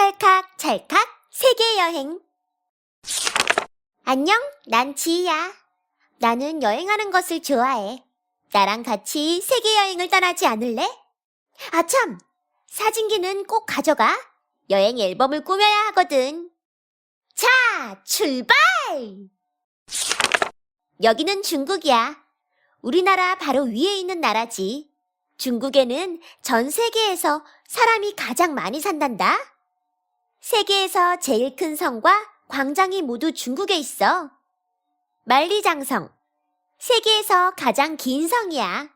찰칵 찰칵 세계 여행. 안녕, 난 지희야. 나는 여행하는 것을 좋아해. 나랑 같이 세계 여행을 떠나지 않을래? 아 참, 사진기는 꼭 가져가. 여행 앨범을 꾸며야 하거든. 자, 출발! 여기는 중국이야. 우리나라 바로 위에 있는 나라지. 중국에는 전 세계에서 사람이 가장 많이 산단다. 세계에서 제일 큰 성과 광장이 모두 중국에 있어. 만리장성. 세계에서 가장 긴 성이야.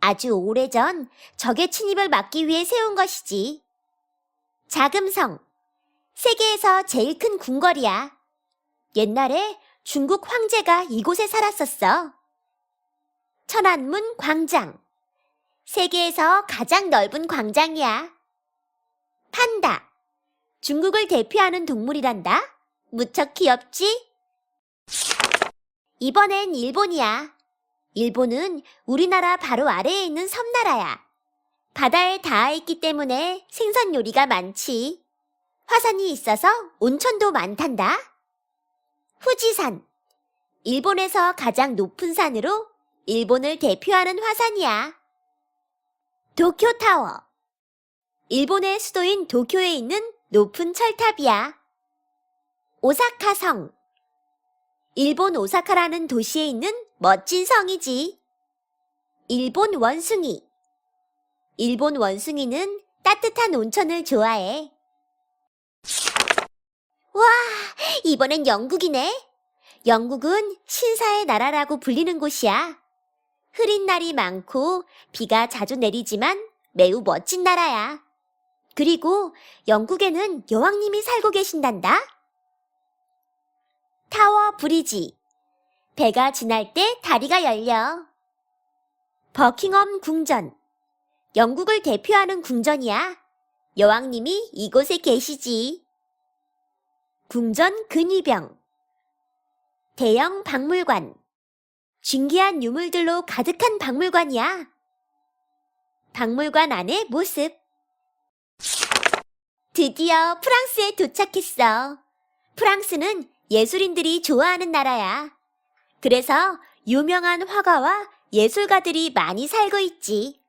아주 오래전 적의 침입을 막기 위해 세운 것이지. 자금성. 세계에서 제일 큰 궁궐이야. 옛날에 중국 황제가 이곳에 살았었어. 천안문 광장. 세계에서 가장 넓은 광장이야. 판다. 중국을 대표하는 동물이란다. 무척 귀엽지? 이번엔 일본이야. 일본은 우리나라 바로 아래에 있는 섬나라야. 바다에 닿아 있기 때문에 생선 요리가 많지. 화산이 있어서 온천도 많단다. 후지산. 일본에서 가장 높은 산으로 일본을 대표하는 화산이야. 도쿄타워. 일본의 수도인 도쿄에 있는 높은 철탑이야. 오사카 성. 일본 오사카라는 도시에 있는 멋진 성이지. 일본 원숭이. 일본 원숭이는 따뜻한 온천을 좋아해. 와, 이번엔 영국이네. 영국은 신사의 나라라고 불리는 곳이야. 흐린 날이 많고 비가 자주 내리지만 매우 멋진 나라야. 그리고 영국에는 여왕님이 살고 계신단다. 타워 브리지. 배가 지날 때 다리가 열려. 버킹엄 궁전. 영국을 대표하는 궁전이야. 여왕님이 이곳에 계시지. 궁전 근위병. 대형 박물관. 신기한 유물들로 가득한 박물관이야. 박물관 안의 모습. 드디어 프랑스에 도착했어. 프랑스는 예술인들이 좋아하는 나라야. 그래서 유명한 화가와 예술가들이 많이 살고 있지.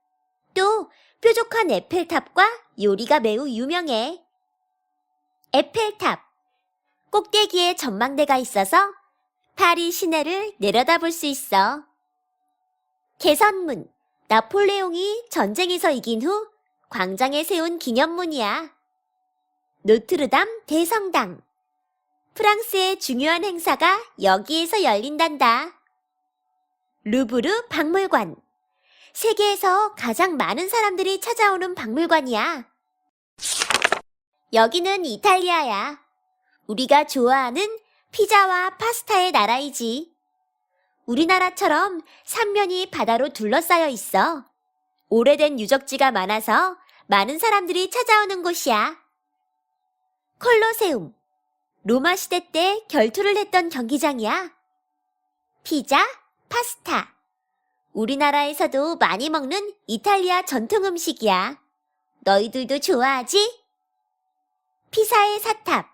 또 뾰족한 에펠탑과 요리가 매우 유명해. 에펠탑. 꼭대기에 전망대가 있어서 파리 시내를 내려다볼 수 있어. 개선문. 나폴레옹이 전쟁에서 이긴 후 광장에 세운 기념문이야. 노트르담 대성당. 프랑스의 중요한 행사가 여기에서 열린단다. 루브르 박물관. 세계에서 가장 많은 사람들이 찾아오는 박물관이야. 여기는 이탈리아야. 우리가 좋아하는 피자와 파스타의 나라이지. 우리나라처럼 삼면이 바다로 둘러싸여 있어. 오래된 유적지가 많아서 많은 사람들이 찾아오는 곳이야. 콜로세움. 로마 시대 때 결투를 했던 경기장이야. 피자, 파스타. 우리나라에서도 많이 먹는 이탈리아 전통 음식이야. 너희들도 좋아하지? 피사의 사탑.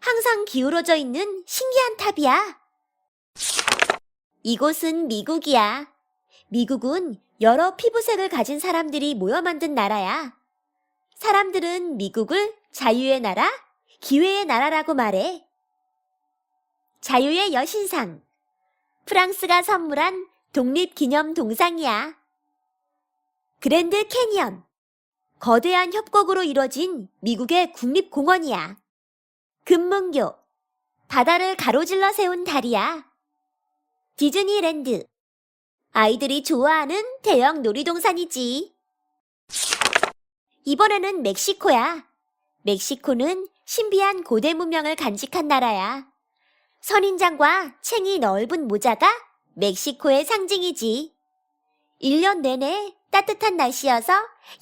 항상 기울어져 있는 신기한 탑이야. 이곳은 미국이야. 미국은 여러 피부색을 가진 사람들이 모여 만든 나라야. 사람들은 미국을 자유의 나라, 기회의 나라라고 말해. 자유의 여신상. 프랑스가 선물한 독립 기념 동상이야. 그랜드 캐니언. 거대한 협곡으로 이뤄진 미국의 국립공원이야. 금문교. 바다를 가로질러 세운 다리야. 디즈니랜드. 아이들이 좋아하는 대형 놀이동산이지. 이번에는 멕시코야. 멕시코는 신비한 고대 문명을 간직한 나라야. 선인장과 챙이 넓은 모자가 멕시코의 상징이지. 1년 내내 따뜻한 날씨여서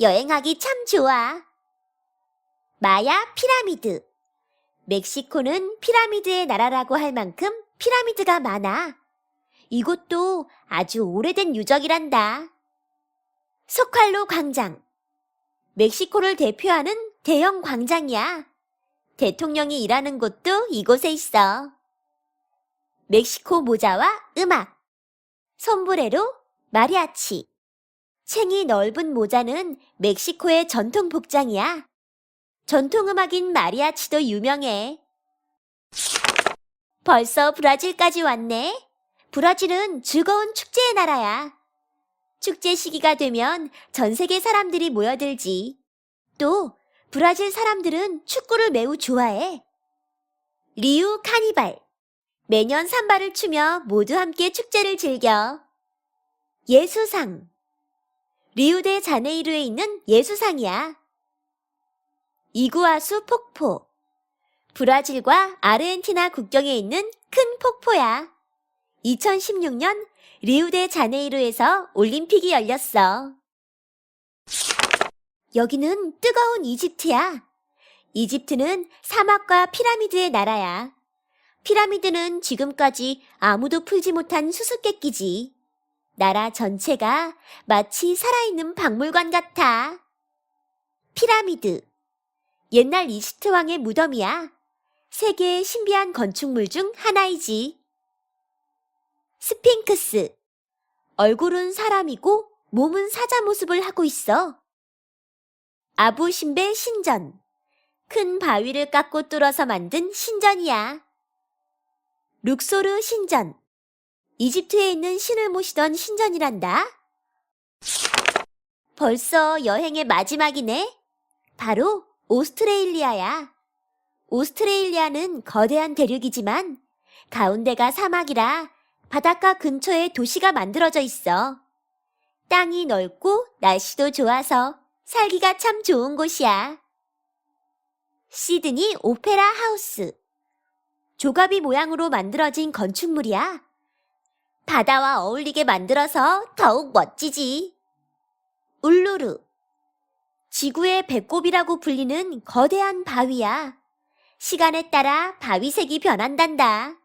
여행하기 참 좋아. 마야 피라미드. 멕시코는 피라미드의 나라라고 할 만큼 피라미드가 많아. 이곳도 아주 오래된 유적이란다. 소칼로 광장. 멕시코를 대표하는 대형 광장이야. 대통령이 일하는 곳도 이곳에 있어. 멕시코 모자와 음악. 솜브레로 마리아치. 챙이 넓은 모자는 멕시코의 전통 복장이야. 전통 음악인 마리아치도 유명해. 벌써 브라질까지 왔네. 브라질은 즐거운 축제의 나라야. 축제 시기가 되면 전 세계 사람들이 모여들지. 또 브라질 사람들은 축구를 매우 좋아해. 리우 카니발. 매년 삼바를 추며 모두 함께 축제를 즐겨. 예수상. 리우데 자네이루에 있는 예수상이야. 이구아수 폭포. 브라질과 아르헨티나 국경에 있는 큰 폭포야. 2016년 리우데 자네이루에서 올림픽이 열렸어. 여기는 뜨거운 이집트야. 이집트는 사막과 피라미드의 나라야. 피라미드는 지금까지 아무도 풀지 못한 수수께끼지. 나라 전체가 마치 살아있는 박물관 같아. 피라미드. 옛날 이집트 왕의 무덤이야. 세계의 신비한 건축물 중 하나이지. 스핑크스. 얼굴은 사람이고 몸은 사자 모습을 하고 있어. 아부신베 신전. 큰 바위를 깎고 뚫어서 만든 신전이야. 룩소르 신전. 이집트에 있는 신을 모시던 신전이란다. 벌써 여행의 마지막이네. 바로 오스트레일리아야. 오스트레일리아는 거대한 대륙이지만 가운데가 사막이라 바닷가 근처에 도시가 만들어져 있어. 땅이 넓고 날씨도 좋아서 살기가 참 좋은 곳이야. 시드니 오페라 하우스. 조가비 모양으로 만들어진 건축물이야. 바다와 어울리게 만들어서 더욱 멋지지. 울루루. 지구의 배꼽이라고 불리는 거대한 바위야. 시간에 따라 바위색이 변한단다.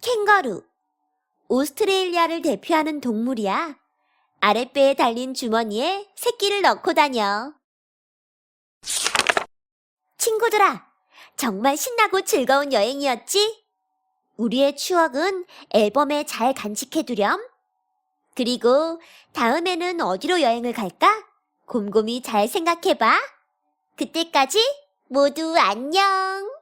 캥거루. 오스트레일리아를 대표하는 동물이야. 아랫배에 달린 주머니에 새끼를 넣고 다녀. 친구들아, 정말 신나고 즐거운 여행이었지? 우리의 추억은 앨범에 잘 간직해두렴. 그리고 다음에는 어디로 여행을 갈까? 곰곰이 잘 생각해봐. 그때까지 모두 안녕!